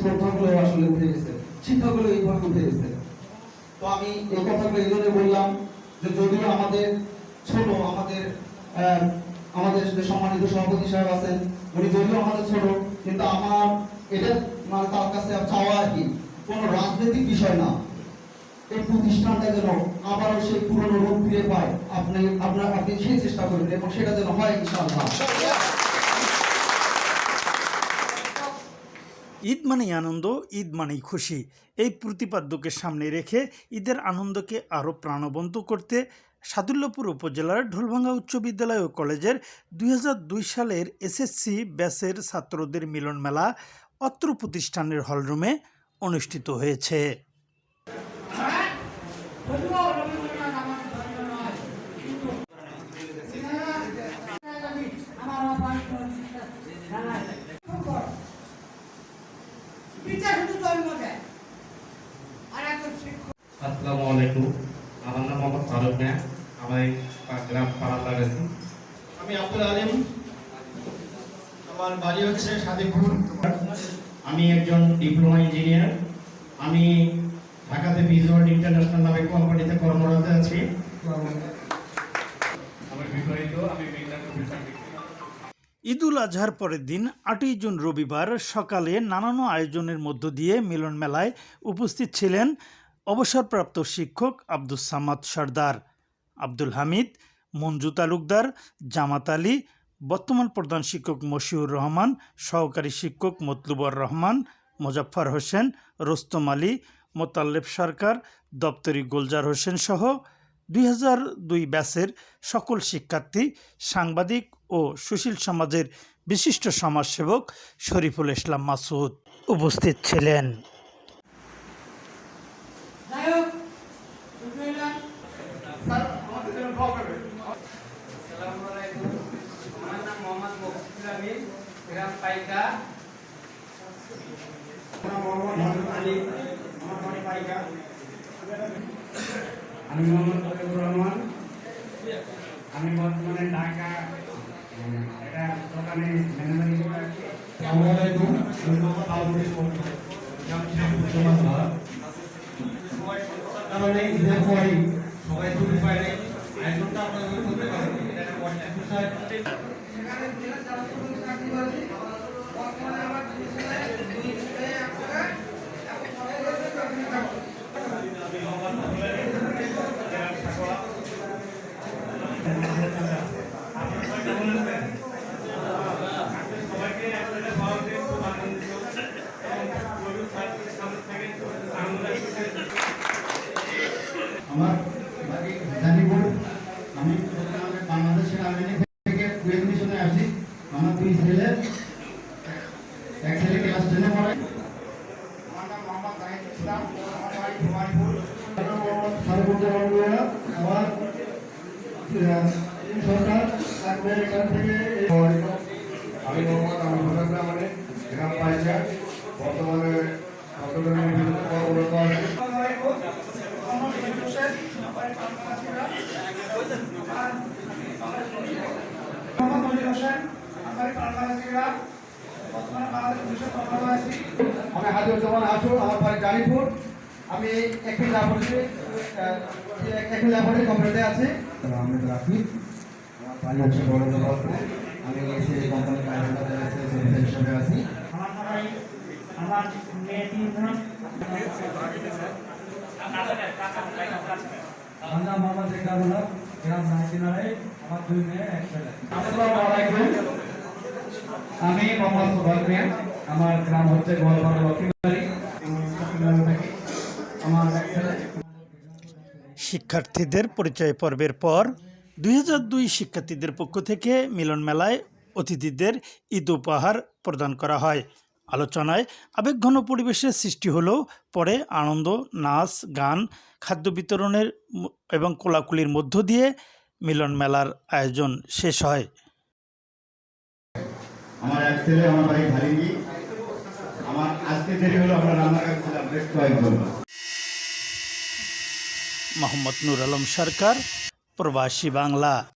শ্রদ্ধাগুলো আসলে উঠে গেছে, শিক্ষাগুলো এইভাবে উঠে গেছে। তো আমি এই কথাগুলো এই জন্য বললাম যে যদিও আমাদের ছোট, আমাদের আমাদের সম্মানিত সভাপতি সাহেব আছেন, উনি যদিও আমাদের ছোট, কিন্তু আমার এটা মানে তার কাছে চাওয়া আর কি, কোনো রাজনৈতিক বিষয় না। এই প্রতিষ্ঠানটা যেন আবারও সেই পুরনো রূপ ফিরে পায়, আপনি, আপনার, আপনি সেই চেষ্টা করবেন এবং সেটা যেন হয় ইনশাআল্লাহ। ঈদ মানেই আনন্দ, ঈদ মানেই খুশি। এই প্রতিপাদ্যকে সামনে রেখে ঈদের আনন্দকে আরও প্রাণবন্ত করতে সাদুল্যপুর উপজেলার ঢোলভাঙ্গা উচ্চ বিদ্যালয় ও কলেজের দুই হাজার দুই সালের এসএসসি ব্যাচের ছাত্রদের মিলন মেলা অত্র প্রতিষ্ঠানের হলরুমে অনুষ্ঠিত হয়েছে। আসসালামু আলাইকুম। আমার নাম মোহাম্মদ ফারুক মিয়া। আমার গ্রাম গেছি আমি আব্দুল আলিম। আমার বাড়ি হচ্ছে সাদিপুর আমি একজন ডিপ্লোমা ইঞ্জিনিয়ার আমি ঢাকাতে ভিজুয়াল ইন্টারন্যাশনাল নামে কোম্পানিতে কর্মরত আছি। ঈদুল আজহার পরের দিন আটই জুন রবিবার সকালে নানান আয়োজনের মধ্য দিয়ে মিলন মেলায় উপস্থিত ছিলেন অবসরপ্রাপ্ত শিক্ষক আব্দুস সামাদ সর্দার, আব্দুল হামিদ, মঞ্জু তালুকদার, জামাত আলী, বর্তমান প্রধান শিক্ষক মশিউর রহমান, সহকারী শিক্ষক মতলুবর রহমান, মোজাফফর হোসেন, রোস্তম আলী, মোতাল্লেব সরকার, দপ্তরি গোলজার হোসেন সহ দুই হাজার দুই সকল শিক্ষার্থী, সাংবাদিক ও সুশীল সমাজের বিশিষ্ট সমাজসেবক শরীফুল ইসলাম মাসুদ উপস্থিত ছিলেন আমার নাম মোহাম্মদ মকসুদুল আমিন গ্রাম পাইকা? আমি মোহাম্মদ ফরিদুর রহমান। আমি বর্তমানে ঢাকা এটা দোকানে ম্যানেজার হিসেবে আছি আসসালামু আলাইকুম আমি মোহাম্মদ সমাজ সবাই কারণে ঈদের পরই সবাই ছুটি পায় নাই। আয়োজনটা আপনারা করতে পারেন। এটা একটা পজিটিভ বিষয় আমার গাজীপুর। আমি বর্তমানে বাংলাদেশ সেনাবাহিনী থেকে কুয়েত মিশনে আসি আমার দুই ছেলে এক ছেলে ক্লাস টেনে পড়ে আমার নাম মোহাম্মদ জাহিদ ইসলাম আমার বাড়ি কুমারপুর আমার নাম আমার থেকে আমি মোহাম্মদ হাসান রহমানের গ্রাম পাইকা বর্তমানে চট্টগ্রামের বিরুদ্ধে কর্মরত আছি। আমার আমি আমার বাড়ি গাড়িপুর আমি একই একই লাবণী কোম্পানিতে আছি। আহমেদ রাফি। আমার বাড়ি হচ্ছে বড়দোলাপুর আমি এসে এই কোম্পানির কাজে হিসেবে আছি আমার সবাই আমার মেয়ে তিনজন আমার নাম মোহাম্মদ গ্রাম আমার দুই মেয়ে এক আসসালামু আলাইকুম। আমি মোহাম্মদ সুবাদ মিয়া আমার গ্রাম হচ্ছে গোয়ালপাড়া লক্ষ্মীবাড়ি। আমি থাকি। শিক্ষার্থীদের পরিচয় পর্বের পর দুই হাজার দুই শিক্ষার্থীদের পক্ষ থেকে মিলন মেলায় অতিথিদের ঈদ উপহার প্রদান করা হয়। আলোচনায় আবেগঘন পরিবেশের সৃষ্টি হলেও পরে আনন্দ, নাচ, গান, খাদ্য বিতরণের এবং কোলাকুলির মধ্য দিয়ে মিলন মেলার আয়োজন শেষ হয়। আমার এক ছেলে, আমার ভালিঙ্গি আমার আজকে দেরি হলো, আমরা বেশ কয়েকজন। মোহাম্মদ নুর আলম সরকার প্রবাসী বাংলা।